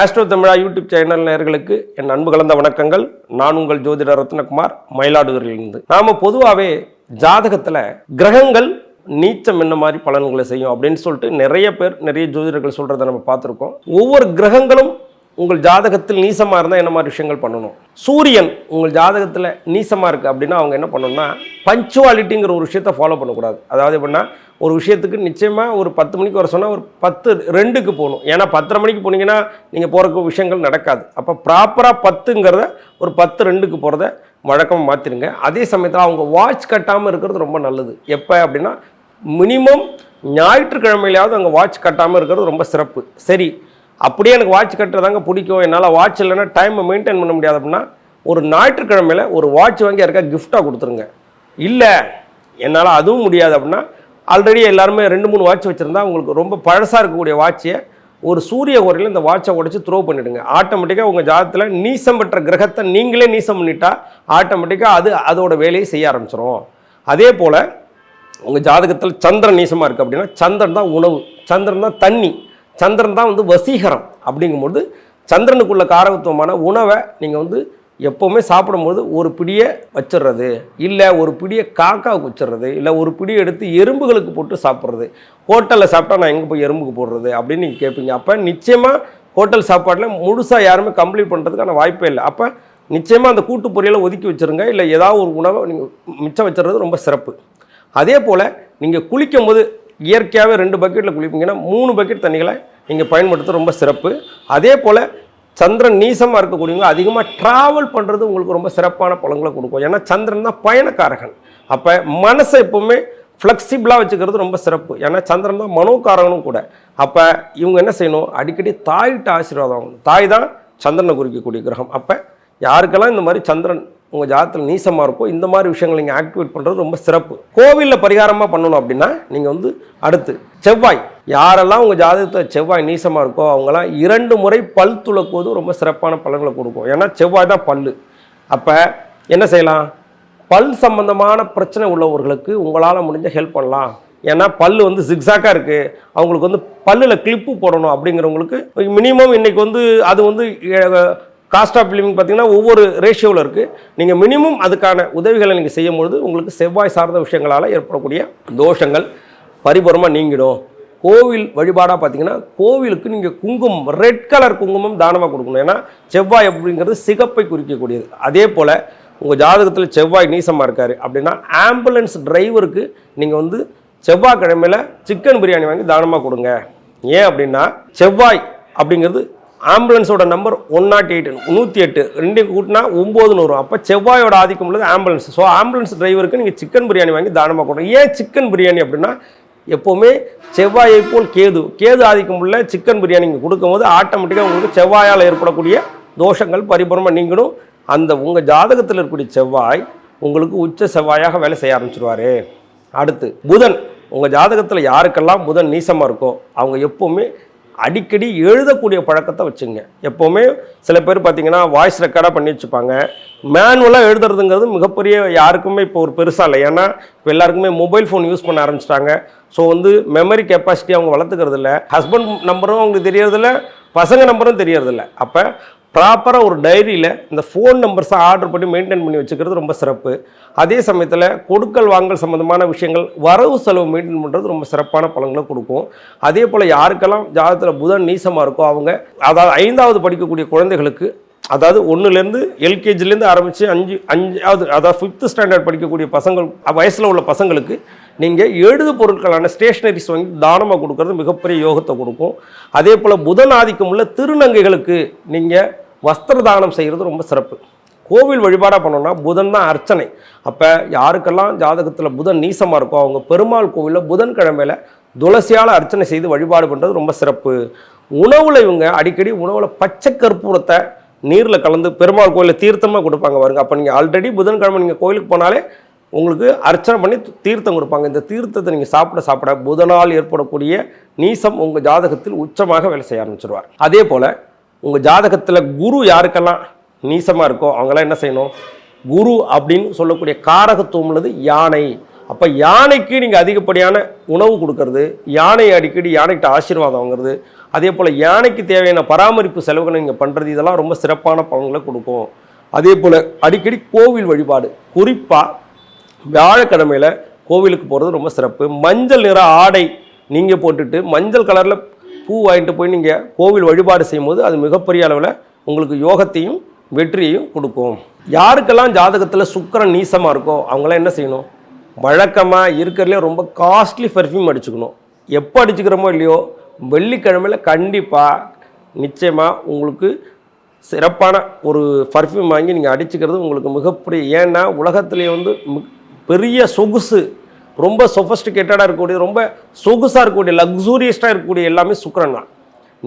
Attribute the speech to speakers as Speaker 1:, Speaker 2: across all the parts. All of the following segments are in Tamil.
Speaker 1: ஆஸ்ட்ரோ தமிழா யூடியூப் சேனல் நேர்களுக்கு என் அன்பு கலந்த வணக்கங்கள். நான் உங்கள் ஜோதிடர் ரத்னகுமார் மயிலாடுதுறையிலிருந்து. நாம பொதுவாகவே ஜாதகத்தில் கிரகங்கள் நீச்சம் என்ன மாதிரி பலன்களை செய்யும் அப்படின்னு சொல்லிட்டு நிறைய பேர் நிறைய ஜோதிடர்கள் சொல்கிறத நம்ம பார்த்துருக்கோம். ஒவ்வொரு கிரகங்களும் உங்கள் ஜாதகத்தில் நீசமாக இருந்தால் என்ன மாதிரி விஷயங்கள் பண்ணணும்? சூரியன் உங்கள் ஜாதகத்தில் நீசமாக இருக்குது அப்படின்னா அவங்க என்ன பண்ணணும்னா பஞ்சுவாலிட்டிங்கிற ஒரு விஷயத்தை ஃபாலோ பண்ணக்கூடாது. அதாவது எப்படின்னா ஒரு விஷயத்துக்கு நிச்சயமாக ஒரு பத்து மணிக்கு வர சொன்னால் ஒரு பத்து ரெண்டுக்கு போகணும். ஏன்னா பத்தரை மணிக்கு போனீங்கன்னா நீங்கள் போகிறக்கு விஷயங்கள் நடக்காது. அப்போ ப்ராப்பராக பத்துங்கிறத ஒரு பத்து ரெண்டுக்கு போகிறத வழக்கமாக மாற்றிடுங்க அதே சமயத்தில் அவங்க வாட்ச் கட்டாமல் இருக்கிறது ரொம்ப நல்லது. எப்போ அப்படின்னா மினிமம் ஞாயிற்றுக்கிழமையிலாவது அங்கே வாட்ச் கட்டாமல் இருக்கிறது ரொம்ப சிறப்பு. சரி அப்படியே எனக்கு வாட்ச் கட்டுறதாங்க பிடிக்கும். என்னால் வாட்ச் இல்லைன்னா டைமை மெயின்டைன் பண்ண முடியாது அப்படின்னா ஒரு ஞாயிற்றுக்கிழமையில ஒரு வாட்ச் வாங்கி யாருக்கா கிஃப்டாக கொடுத்துருங்க. இல்லை என்னால் அதுவும் முடியாது அப்படின்னா ஆல்ரெடி எல்லாருமே ரெண்டு மூணு வாட்ச் வச்சுருந்தா உங்களுக்கு ரொம்ப பழசாக இருக்கக்கூடிய வாட்சை ஒரு சூரிய குறையில் இந்த வாட்சை உடச்சி த்ரோ பண்ணிவிடுங்க ஆட்டோமேட்டிக்காக உங்கள் ஜாதத்தில் நீசம் பெற்ற கிரகத்தை நீங்களே நீசம் பண்ணிட்டா ஆட்டோமேட்டிக்காக அது அதோட வேலையை செய்ய ஆரம்பிச்சிடும் அதே போல் உங்கள் ஜாதகத்தில் சந்திரன் நீசமாக இருக்குது அப்படின்னா சந்திரன் தான் உணவு சந்திரன் தான் தண்ணி. சந்திரன் தான் வந்து வசீகரம் அப்படிங்கும்போது சந்திரனுக்குள்ள காரகத்துவமான உணவை நீங்கள் வந்து எப்போவுமே சாப்பிடும்போது ஒரு பிடியை வச்சிடுறது இல்லை ஒரு பிடியை காக்காவுக்கு வச்சிடுறது இல்லை ஒரு பிடியை எடுத்து எறும்புகளுக்கு போட்டு சாப்பிட்றது. ஹோட்டலில் சாப்பிட்டா நான் எங்கே போய் எறும்புக்கு போடுறது அப்படின்னு நீங்கள் கேட்பீங்க அப்போ நிச்சயமாக ஹோட்டல் சாப்பாட்டில் முழுசாக யாருமே கம்ப்ளீட் பண்ணுறதுக்கான வாய்ப்பே இல்லை. அப்போ நிச்சயமாக அந்த கூட்டு பொரியலை ஒதுக்கி வச்சுருங்க இல்லை ஏதாவது ஒரு உணவை நீங்கள் மிச்சம் வச்சுறது ரொம்ப சிறப்பு. அதே போல் நீங்கள் குளிக்கும் போது இயற்கையாகவே ரெண்டு பக்கெட்டில் குளிப்பீங்கன்னா மூணு பக்கெட் தண்ணிகளை நீங்கள் பயன்படுத்துறது ரொம்ப சிறப்பு. அதே போல் சந்திரன் நீசமாக இருக்கக்கூடியவங்க அதிகமாக ட்ராவல் பண்ணுறது உங்களுக்கு ரொம்ப சிறப்பான பலன்களை கொடுக்கும். ஏன்னா சந்திரன் தான் பயணக்காரகன். அப்போ மனசை எப்போவுமே ஃப்ளெக்சிபிளாக வச்சுக்கிறது ரொம்ப சிறப்பு. ஏன்னா சந்திரன் தான் மனோகாரகனும் கூட. அப்போ இவங்க என்ன செய்யணும்? அடிக்கடி தாய்கிட்ட ஆசீர்வாதம் ஆகணும் தாய் தான் சந்திரனை குறிக்கக்கூடிய கிரகம். அப்போ யாருக்கெல்லாம் இந்த மாதிரி சந்திரன் உங்கள் ஜாதத்தில் நீசமாக இருக்கோ இந்த மாதிரி விஷயங்களை நீங்கள் ஆக்டிவேட் பண்ணுறது ரொம்ப சிறப்பு. கோவிலில் பரிகாரமாக பண்ணணும் அப்படின்னா நீங்கள் வந்து அடுத்து செவ்வாய். யாரெல்லாம் உங்கள் ஜாதகத்தில் செவ்வாய் நீசமாக இருக்கோ அவங்களாம் இரண்டு முறை பல் துளக்குவது ரொம்ப சிறப்பான பலன்களை கொடுக்கும். ஏன்னா செவ்வாய் தான் பல் அப்போ என்ன செய்யலாம்? பல் சம்பந்தமான பிரச்சனை உள்ளவர்களுக்கு உங்களால் முடிஞ்ச ஹெல்ப் பண்ணலாம். ஏன்னா பல் வந்து ஜிக்ஸாக்காக இருக்குது அவங்களுக்கு வந்து பல்லில் கிளிப்பு போடணும் அப்படிங்கிறவங்களுக்கு மினிமம் இன்றைக்கி வந்து அது வந்து காஸ்ட் ஆஃப் லிவிங் பார்த்தீங்கன்னா ஒவ்வொரு ரேஷியோவில் இருக்குது நீங்கள் மினிமம் அதுக்கான உதவிகளை நீங்கள் செய்யும்பொழுது உங்களுக்கு செவ்வாய் சார்ந்த விஷயங்களால் ஏற்படக்கூடிய தோஷங்கள் பரிபூரமாக நீங்கிடும். கோவில் வழிபாடாக பார்த்தீங்கன்னா கோவிலுக்கு நீங்கள் குங்குமம் ரெட் கலர் குங்குமம் தானமாக கொடுக்கணும். ஏன்னா செவ்வாய் அப்படிங்கிறது சிகப்பை குறிக்கக்கூடியது. அதே போல் உங்கள் ஜாதகத்தில் செவ்வாய் நீசமாக இருக்கார் அப்படின்னா ஆம்புலன்ஸ் டிரைவருக்கு நீங்கள் வந்து செவ்வாய்க்கிழமையில் சிக்கன் பிரியாணி வாங்கி தானமாக கொடுங்க. ஏன் அப்படின்னா செவ்வாய் அப்படிங்கிறது ஆம்புலன்ஸோட நம்பர் ஒன் நாட் எயிட் நூற்றி எட்டு ரெண்டையும் கூட்டினா ஒம்போதுன்னு வரும் அப்போ செவ்வாயோட ஆதிக்கம் உள்ளது ஆம்புலன்ஸ். ஸோ ஆம்புலன்ஸ் டிரைவருக்கு நீங்கள் சிக்கன் பிரியாணி வாங்கி தானமாக கொடுக்கணும் ஏன் சிக்கன் பிரியாணி அப்படின்னா எப்போவுமே செவ்வாயை போல் கேது கேது ஆதிக்கம் உள்ள சிக்கன் பிரியாணி நீங்கள் கொடுக்கும்போது ஆட்டோமேட்டிக்காக உங்களுக்கு செவ்வாயால் ஏற்படக்கூடிய தோஷங்கள் பரிபூர்ணமாக நீங்களும் அந்த உங்கள் ஜாதகத்தில் இருக்கக்கூடிய செவ்வாய் உங்களுக்கு உச்ச செவ்வாயாக வேலை செய்ய ஆரம்பிச்சிருவார். அடுத்து புதன். உங்கள் ஜாதகத்தில் யாருக்கெல்லாம் புதன் நீசமாக இருக்கோ அவங்க எப்போவுமே அடிக்கடி எழுதக்கூடிய பழக்கத்தை வச்சுங்க. எப்போவுமே சில பேர் பார்த்தீங்கன்னா வாய்ஸ் ரெக்கார்டாக பண்ணி வச்சுப்பாங்க. மேனுவலாக எழுதுறதுங்கிறது மிகப்பெரிய யாருக்குமே இப்போ ஒரு பெருசாக இல்லை. ஏன்னா இப்போ எல்லாருக்குமே மொபைல் ஃபோன் யூஸ் பண்ண ஆரம்பிச்சிட்டாங்க. ஸோ வந்து மெமரி கெப்பாசிட்டி அவங்க வளர்த்துக்கிறது இல்லை ஹஸ்பண்ட் நம்பரும் அவங்களுக்கு தெரியறதில்ல. பசங்க நம்பரும் தெரியறதில்ல. அப்போ ப்ராப்பராக ஒரு டைரியில் இந்த ஃபோன் நம்பர்ஸை ஆர்டர் பண்ணி மெயின்டைன் பண்ணி வச்சுக்கிறது ரொம்ப சிறப்பு. அதே சமயத்தில் கொடுக்கல் வாங்கல் சம்மந்தமான விஷயங்கள் வரவு செலவு மெயின்டைன் பண்ணுறது ரொம்ப சிறப்பான பலன்களை கொடுக்கும். அதே போல் யாருக்கெல்லாம் ஜாதகத்தில் புதன் நீசமாக இருக்கோ அவங்க அதாவது ஐந்தாவது படிக்கக்கூடிய குழந்தைகளுக்கு அதாவது ஒன்றுலேருந்து எல்கேஜிலேருந்து ஆரம்பித்து அஞ்சு அஞ்சாவது அதாவது ஃபிஃப்த்து ஸ்டாண்டர்ட் படிக்கக்கூடிய பசங்கள் வயசில் உள்ள பசங்களுக்கு நீங்கள் எழுது பொருட்களான ஸ்டேஷ்னரிஸ் வாங்கி தானமாக கொடுக்கறது மிகப்பெரிய யோகத்தை கொடுக்கும். அதே போல் புதன் ஆதிக்கம் உள்ள திருநங்கைகளுக்கு நீங்கள் வஸ்திர தானம் செய்கிறது ரொம்ப சிறப்பு. கோவில் வழிபாடாக பண்ணோம்னா புதன் தான் அர்ச்சனை. அப்போ யாருக்கெல்லாம் ஜாதகத்தில் புதன் நீசமாக இருக்கோ அவங்க பெருமாள் கோவிலில் புதன்கிழமையில் துளசியால் அர்ச்சனை செய்து வழிபாடு பண்ணுறது ரொம்ப சிறப்பு. உணவில் இவங்க அடிக்கடி உணவில் பச்சை கற்பூரத்தை நீரில் கலந்து பெருமாள் கோயிலில் தீர்த்தமாக கொடுப்பாங்க பாருங்க. அப்போ நீங்கள் ஆல்ரெடி புதன்கிழமை நீங்கள் கோயிலுக்கு போனாலே உங்களுக்கு அர்ச்சனை பண்ணி தீர்த்தம் கொடுப்பாங்க. இந்த தீர்த்தத்தை நீங்கள் சாப்பிட சாப்பிட புதனால் ஏற்படக்கூடிய நீசம் உங்கள் ஜாதகத்தில் உச்சமாக வேலை செய்ய ஆரம்பிச்சிருவார். அதே போல் உங்கள் ஜாதகத்தில் குரு யாருக்கெல்லாம் நீசமாக இருக்கோ அவங்களாம் என்ன செய்யணும்? குரு அப்படின்னு சொல்லக்கூடிய காரகத்துவம் உள்ளது யானை. அப்போ யானைக்கு நீங்கள் அதிகப்படியான உணவு கொடுக்கறது யானை அடிக்கடி யானைகிட்ட ஆசீர்வாதம் வாங்குறது அதே போல் யானைக்கு தேவையான பராமரிப்பு செலவுகளை நீங்கள் பண்ணுறது இதெல்லாம் ரொம்ப சிறப்பான பலன்களை கொடுக்கும். அதே போல் அடிக்கடி கோவில் வழிபாடு குறிப்பாக வியாழக்கிழமையில் கோவிலுக்கு போகிறது ரொம்ப சிறப்பு. மஞ்சள் நிற ஆடை நீங்கள் போட்டுட்டு மஞ்சள் கலரில் பூ வாங்கிட்டு போய் நீங்கள் கோவில் வழிபாடு செய்யும்போது அது மிகப்பெரிய அளவில் உங்களுக்கு யோகத்தையும் வெற்றியையும் கொடுக்கும். யாருக்கெல்லாம் ஜாதகத்தில் சுக்கரன் நீசமாக இருக்கோ அவங்களாம் என்ன செய்யணும்? வழக்கமாக இருக்கிறதுலே ரொம்ப காஸ்ட்லி பெர்ஃப்யூம் அடிச்சுக்கணும். எப்போ அடிச்சுக்கிறோமோ இல்லையோ வெள்ளிக்கிழமையில் கண்டிப்பாக நிச்சயமாக உங்களுக்கு சிறப்பான ஒரு பர்ஃப்யூம் வாங்கி நீங்கள் அடிச்சுக்கிறது உங்களுக்கு மிகப்பெரிய ஏன்னா உலகத்துலேயே வந்து பெரிய சொகுசு ரொம்ப சொஃபஸ்டிகேட்டடாக இருக்கக்கூடிய ரொம்ப சொகுசாக இருக்கக்கூடிய லக்ஸூரியஸ்டாக இருக்கக்கூடிய எல்லாமே சுக்கரன் தான்.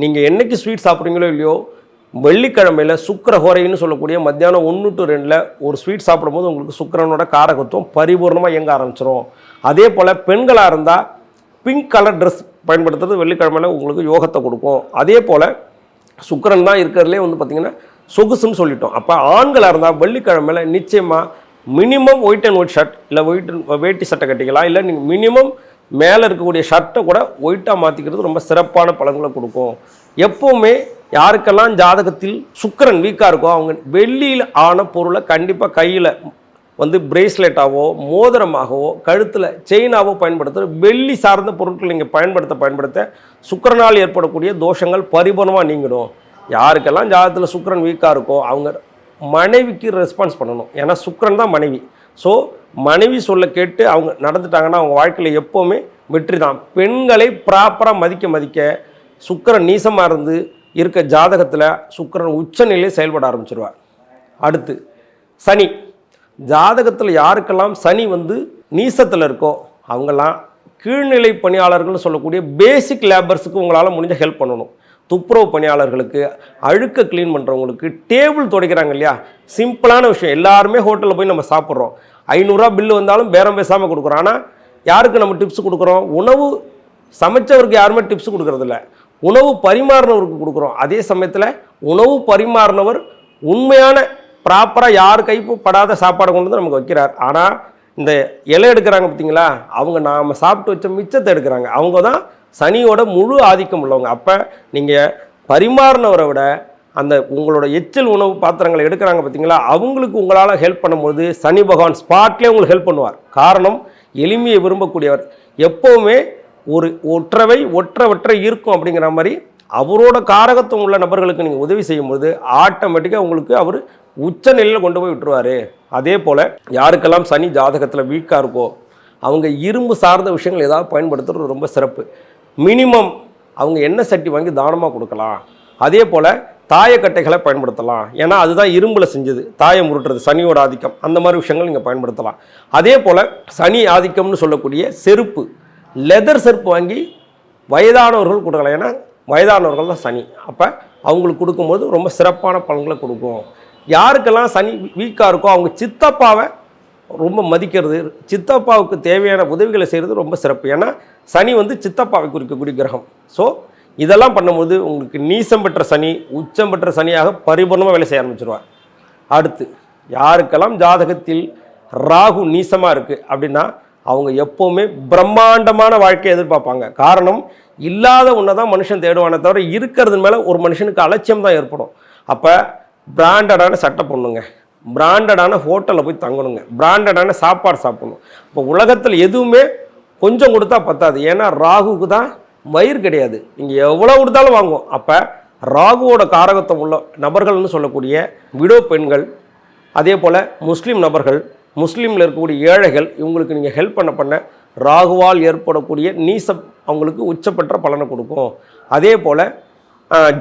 Speaker 1: நீங்கள் என்றைக்கு ஸ்வீட் சாப்பிட்றீங்களோ இல்லையோ வெள்ளிக்கிழமையில் சுக்கரஹோரைன்னு சொல்லக்கூடிய மத்தியானம் ஒன்று டு ரெண்டில் ஒரு ஸ்வீட் சாப்பிடும்போது உங்களுக்கு சுக்கிரனோட காரகத்துவம் பரிபூர்ணமாக இயங்க ஆரம்பிச்சிடும் அதே போல் பெண்களாக இருந்தால் பிங்க் கலர் ட்ரெஸ் பயன்படுத்துறது வெள்ளிக்கிழமையில் உங்களுக்கு யோகத்தை கொடுக்கும். அதே போல் சுக்கரன் தான் இருக்கிறதுலே வந்து பார்த்திங்கன்னா சொகுசுன்னு சொல்லிட்டோம். அப்போ ஆண்களாக இருந்தால் வெள்ளிக்கிழமையில் நிச்சயமாக minimum white and white shirt இல்லை ஒயிட் வேட்டி சட்டை கட்டிக்கலாம். இல்லை நீங்கள் மினிமம் மேலே இருக்கக்கூடிய ஷர்ட்டை கூட ஒயிட்டாக மாற்றிக்கிறது ரொம்ப சிறப்பான பலன்களை கொடுக்கும். எப்போவுமே யாருக்கெல்லாம் ஜாதகத்தில் சுக்கரன் வீக்காக இருக்கோ அவங்க வெள்ளியில் ஆன பொருளை கண்டிப்பாக கையில் வந்து பிரேஸ்லெட்டாவோ மோதிரமாகவோ கழுத்தில் செயினாவோ பயன்படுத்த வெள்ளி சார்ந்த பொருட்கள் நீங்கள் பயன்படுத்த பயன்படுத்த சுக்கரனால் ஏற்படக்கூடிய தோஷங்கள் பரிபூர்ணமாக நீங்கிடும். யாருக்கெல்லாம் ஜாதகத்தில் சுக்கரன் வீக்காக இருக்கோ அவங்க மனைவிக்கு ரெஸ்பான்ஸ் பண்ணணும். ஏன்னா சுக்கரன் தான் மனைவி. ஸோ மனைவி சொல்ல கேட்டு அவங்க நடந்துட்டாங்கன்னா அவங்க வாழ்க்கையில் எப்போவுமே வெற்றி தான் பெண்களை ப்ராப்பராக மதிக்க மதிக்க சுக்கரன் நீசமாக இருந்து இருக்க ஜாதகத்தில் சுக்கரன் உச்சநிலையை செயல்பட ஆரம்பிச்சிருவார். அடுத்து சனி. ஜாதகத்தில் யாருக்கெல்லாம் சனி வந்து நீசத்தில் இருக்கோ அவங்கெல்லாம் கீழ்நிலை பணியாளர்கள்னு சொல்லக்கூடிய பேசிக் லேபர்ஸுக்கு உங்களால் முடிஞ்ச ஹெல்ப் பண்ணணும். துப்புரவு பணியாளர்களுக்கு அழுக்க க்ளீன் பண்ணுறவங்களுக்கு டேபிள் துடைக்கிறாங்க இல்லையா? சிம்பிளான விஷயம். எல்லாருமே ஹோட்டலில் போய் நம்ம சாப்பிட்றோம். ஐநூறுரூவா பில்லு வந்தாலும் பேரம் பேசாமல் கொடுக்குறோம். ஆனால் யாருக்கு நம்ம டிப்ஸ் கொடுக்குறோம்? உணவு சமைச்சவருக்கு யாருமே டிப்ஸ் கொடுக்குறதில்ல. உணவு பரிமாறினவருக்கு கொடுக்குறோம். அதே சமயத்தில் உணவு பரிமாறினவர் உண்மையான ப்ராப்பராக யார் கைப்படாத சாப்பாடை கொண்டு வந்து நமக்கு வைக்கிறார். ஆனால் இந்த இலை எடுக்கிறாங்க பார்த்தீங்களா அவங்க நாம் சாப்பிட்டு வச்ச மிச்சத்தை எடுக்கிறாங்க. அவங்க தான் சனியோட முழு ஆதிக்கம் உள்ளவங்க. அப்போ நீங்கள் பரிமாறினவரை விட அந்த உங்களோட எச்சில் உணவு பாத்திரங்களை எடுக்கிறாங்க பார்த்தீங்களா அவங்களுக்கு உங்களால் ஹெல்ப் பண்ணும்போது சனி பகவான் ஸ்பாட்லேயே உங்களுக்கு ஹெல்ப் பண்ணுவார். காரணம் எளிமையை விரும்பக்கூடியவர். எப்போவுமே ஒரு ஒற்றவை ஒற்றவற்றை இருக்கும் அப்படிங்கிற மாதிரி அவரோட காரகத்துவம் உள்ள நபர்களுக்கு நீங்கள் உதவி செய்யும்போது ஆட்டோமேட்டிக்காக உங்களுக்கு அவர் உச்ச நிலையில் கொண்டு போய் விட்டுருவார். அதே போல் யாருக்கெல்லாம் சனி ஜாதகத்தில் வீக்காக இருக்கோ அவங்க இரும்பு சார்ந்த விஷயங்கள் ஏதாவது பயன்படுத்துறது ரொம்ப சிறப்பு. மினிமம் அவங்க எண்ணெய் சட்டி வாங்கி தானமாக கொடுக்கலாம். அதே போல் தாயக்கட்டைகளை பயன்படுத்தலாம். ஏன்னா அதுதான் இரும்பில் செஞ்சது. தாயம் உருட்டுறது சனியோட ஆதிக்கம் அந்த மாதிரி விஷயங்கள் நீங்கள் பயன்படுத்தலாம். அதே போல் சனி ஆதிக்கம்னு சொல்லக்கூடிய செருப்பு லெதர் செருப்பு வாங்கி வயதானவர்கள் கொடுக்கலாம் ஏன்னா வயதானவர்கள் தான் சனி. அப்போ அவங்களுக்கு கொடுக்கும்போது ரொம்ப சிறப்பான பலன்களை கொடுக்கும். யாருக்கெல்லாம் சனி வீக்காக இருக்கோ அவங்க சித்தப்பாவை ரொம்ப மதிக்கிறது சித்தப்பாவுக்கு தேவையான உதவிகளை செய்கிறது ரொம்ப சிறப்பு. ஏன்னா சனி வந்து சித்தப்பாவை குறிக்கக்கூடிய கிரகம். ஸோ இதெல்லாம் பண்ணும்போது உங்களுக்கு நீசம் பெற்ற சனி உச்சம் பெற்ற சனியாக பரிபூர்ணமாக வேலை செய்ய ஆரம்பிச்சிருவார். அடுத்து யாருக்கெல்லாம் ஜாதகத்தில் ராகு நீசமாக இருக்குது அப்படின்னா அவங்க எப்போவுமே பிரம்மாண்டமான வாழ்க்கையை எதிர்பார்ப்பாங்க. காரணம் இல்லாத ஒன்றை தான் மனுஷன் தேடுவானே தவிர இருக்கிறது மேலே ஒரு மனுஷனுக்கு அலட்சியம் தான் ஏற்படும். அப்போ பிராண்டடான சட்டை பண்ணுங்க பிராண்டடான ஹோட்டலில் போய் தங்கணுங்க. பிராண்டடான சாப்பாடு சாப்பிடணும். இப்போ உலகத்தில் எதுவுமே கொஞ்சம் கொடுத்தா பத்தாது. ஏன்னா ராகுக்கு தான் வயிறு கிடையாது. நீங்கள் எவ்வளோ கொடுத்தாலும் வாங்குவோம். அப்போ ராகுவோட காரகத்தை உள்ள நபர்கள்னு சொல்லக்கூடிய விடோ பெண்கள் அதே போல் முஸ்லீம் நபர்கள் முஸ்லீமில் இருக்கக்கூடிய ஏழைகள் இவங்களுக்கு நீங்கள் ஹெல்ப் பண்ண பண்ண ராகுவால் ஏற்படக்கூடிய நீசம் அவங்களுக்கு உச்சப்பெற்ற பலனை கொடுக்கும். அதே போல்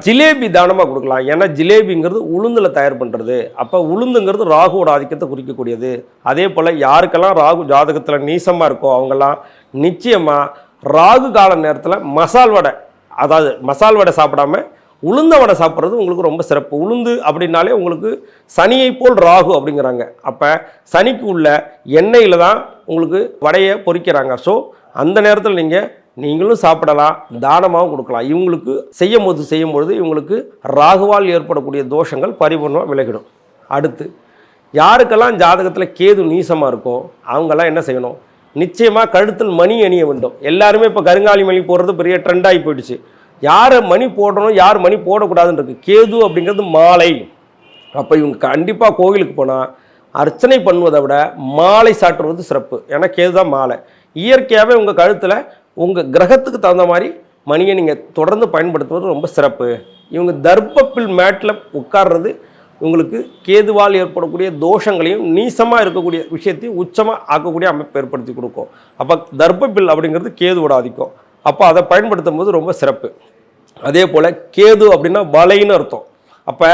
Speaker 1: ஜிலேபி தானமாக கொடுக்கலாம். ஏன்னா ஜிலேபிங்கிறது உளுந்தில் தயார் பண்ணுறது அப்போ உளுந்துங்கிறது ராகுவோட ஆதிக்கத்தை குறிக்கக்கூடியது. அதே போல் யாருக்கெல்லாம் ராகு ஜாதகத்தில் நீசமாக இருக்கோ அவங்கெல்லாம் நிச்சயமாக ராகு கால நேரத்தில் மசால் வடை அதாவது மசால் வடை சாப்பிடாம உளுந்த வடை சாப்பிட்றது உங்களுக்கு ரொம்ப சிறப்பு. உளுந்து அப்படின்னாலே உங்களுக்கு சனியை போல் ராகு அப்படிங்கிறாங்க. அப்போ சனிக்கு உள்ள எண்ணெயில் தான் உங்களுக்கு வடையை பொறிக்கிறாங்க. ஸோ அந்த நேரத்தில் நீங்கள் நீங்களும் சாப்பிடலாம் தானமாகவும் கொடுக்கலாம். இவங்களுக்கு செய்யும் போது செய்யும்பொழுது இவங்களுக்கு ராகுவால் ஏற்படக்கூடிய தோஷங்கள் பரிபூர்ணமாக விலகிடும். அடுத்து யாருக்கெல்லாம் ஜாதகத்தில் கேது நீசமாக இருக்கோ அவங்கெல்லாம் என்ன செய்யணும்? நிச்சயமாக கழுத்தில் மணி அணிய வேண்டும். எல்லாருமே இப்போ கருங்காலி மணி போடுறது பெரிய ட்ரெண்டாகி போயிடுச்சு. யாரை மணி போடணும் யார் மணி போடக்கூடாதுன்னு இருக்கு கேது அப்படிங்கிறது மாலை. அப்போ இவங்க கண்டிப்பாக கோவிலுக்கு போனால் அர்ச்சனை பண்ணுவதை விட மாலை சாட்டுறது சிறப்பு. ஏன்னா கேது தான் மாலை. இயற்கையாகவே உங்கள் கழுத்தில் உங்கள் கிரகத்துக்கு தகுந்த மாதிரி மணியை நீங்கள் தொடர்ந்து பயன்படுத்துவது ரொம்ப சிறப்பு. இவங்க தர்ப்பப்பில் மேட்டில் உட்கார்றது உங்களுக்கு கேதுவால் ஏற்படக்கூடிய தோஷங்களையும் நீசமாக இருக்கக்கூடிய விஷயத்தையும் உச்சமாக ஆக்கக்கூடிய அமைப்பு ஏற்படுத்தி கொடுக்கும். அப்போ தர்ப்பப்பில் அப்படிங்கிறது கேதுவோட ஆதிக்கும். அப்போ அதை பயன்படுத்தும் போது ரொம்ப சிறப்பு. அதே போல் கேது அப்படின்னா வலைன்னு அர்த்தம். அப்போ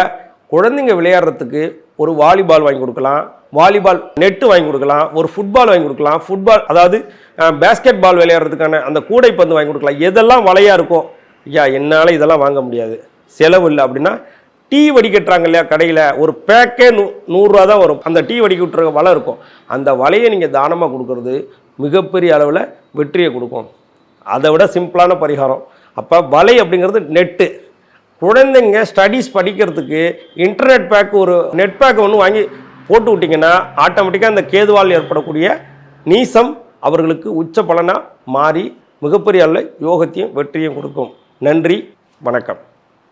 Speaker 1: குழந்தைங்க விளையாடுறதுக்கு ஒரு வாலிபால் வாங்கி கொடுக்கலாம் வாலிபால் நெட்டு வாங்கி கொடுக்கலாம் ஒரு ஃபுட்பால் வாங்கி கொடுக்கலாம் ஃபுட்பால் அதாவது பேஸ்கெட் பால் விளையாடுறதுக்கான அந்த கூடைப்பந்து வாங்கி கொடுக்கலாம். எதெல்லாம் வலையாக இருக்கும் ஐயா என்னால் இதெல்லாம் வாங்க முடியாது. செலவு இல்லை அப்படின்னா டீ வடிக்கட்டுறாங்க இல்லையா கடையில் ஒரு பேக்கே நூ நூறுரூவா தான் வரும். அந்த டீ வடிகட்டுற வலை இருக்கும். அந்த வலையை நீங்கள் தானமாக கொடுக்கறது மிகப்பெரிய அளவில் வெற்றியை கொடுக்கும். அதை விட சிம்பிளான பரிகாரம். அப்போ வலை அப்படிங்கிறது நெட்டு குழந்தைங்க ஸ்டடீஸ் படிக்கிறதுக்கு இன்டர்நெட் பேக் ஒரு நெட் பேக் ஒன்று வாங்கி போட்டு விட்டிங்கன்னா ஆட்டோமேட்டிக்காக அந்த கேதுவால் ஏற்படக்கூடிய நீசம் அவர்களுக்கு உச்ச பலனாக மாறி மிகப்பெரிய அளவில் யோகத்தையும் வெற்றியும் கொடுக்கும். நன்றி வணக்கம்.